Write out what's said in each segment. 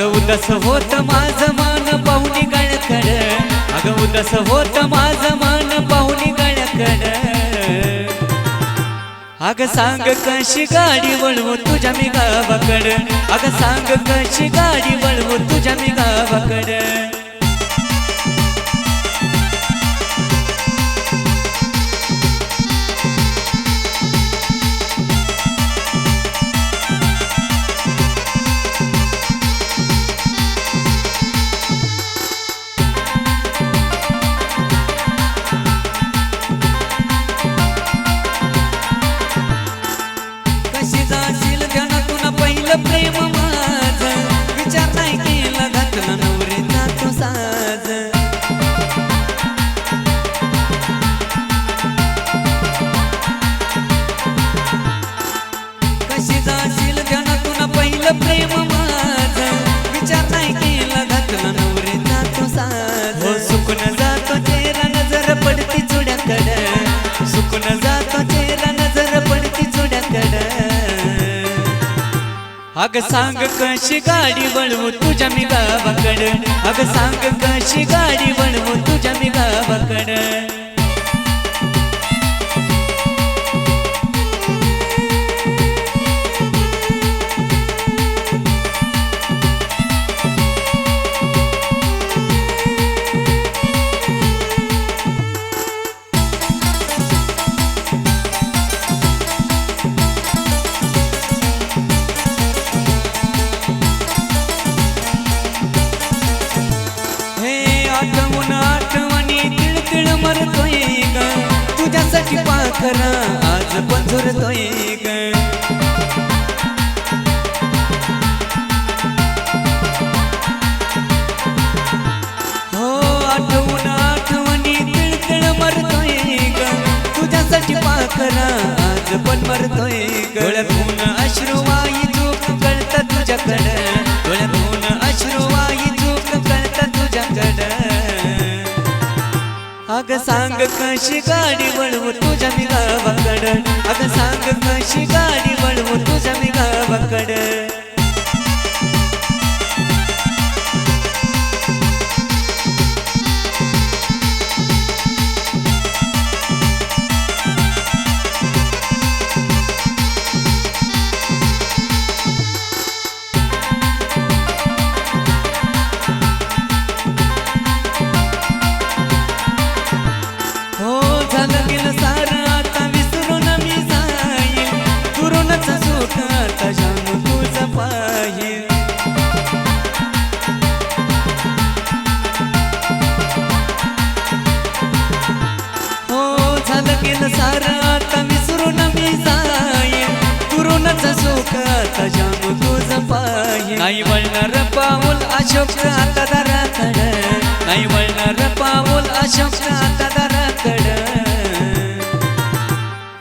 उदस होत माझ मान पाहुणी गळकड अगं उदस होत माझ मान पाहुणी गळकड अग सांग कशी गाडी वळवू तुझ्या मी गावाकड. अग सांग कशी गाडी वळवू तुझ्या मी गावाकड. तुझा चेहरा नजर पडती जुड्याकड. अग सांग कशी गाडी वळवू तुझ्या मी गावाकड. अग सांग कशी गाडी वळवू तुझ्या मी गावाकड. खरा पाखरा आज पंझुरतोय ग हो आठवण आठवणी तिळतिळ मरतोय ग तुझ्यासाठी पाखरा आज पण मरतोय गळ्यातून कशी गाडी वळवू तुझ्या मी गावाकड? अग सांग कशी गाडी वळवू तुझ्या मी गावाकड? दुरूनच सुख आता जाणू नाही वळणार पाऊल अशोक आता दराकड नाही वळणार पाऊल अशोक आता दराकड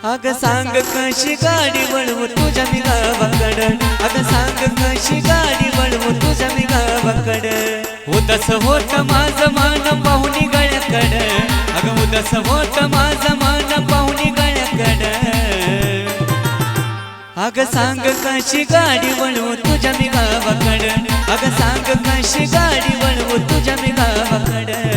अग सांग कशी गाडी वळवू तुझ्या मी गावाकड. अग सांग कशी गाडी वळवू तुझ्या मी गावाकड. उदस होत माझ मान पाहुणी गळ्याकड. अग उदस होत माझ मान अग सांग कशी गाडी वळवू तुझ्या मी गावाकड. अग सांग कशी गाडी वळवू तुझ्या मी गावाकड.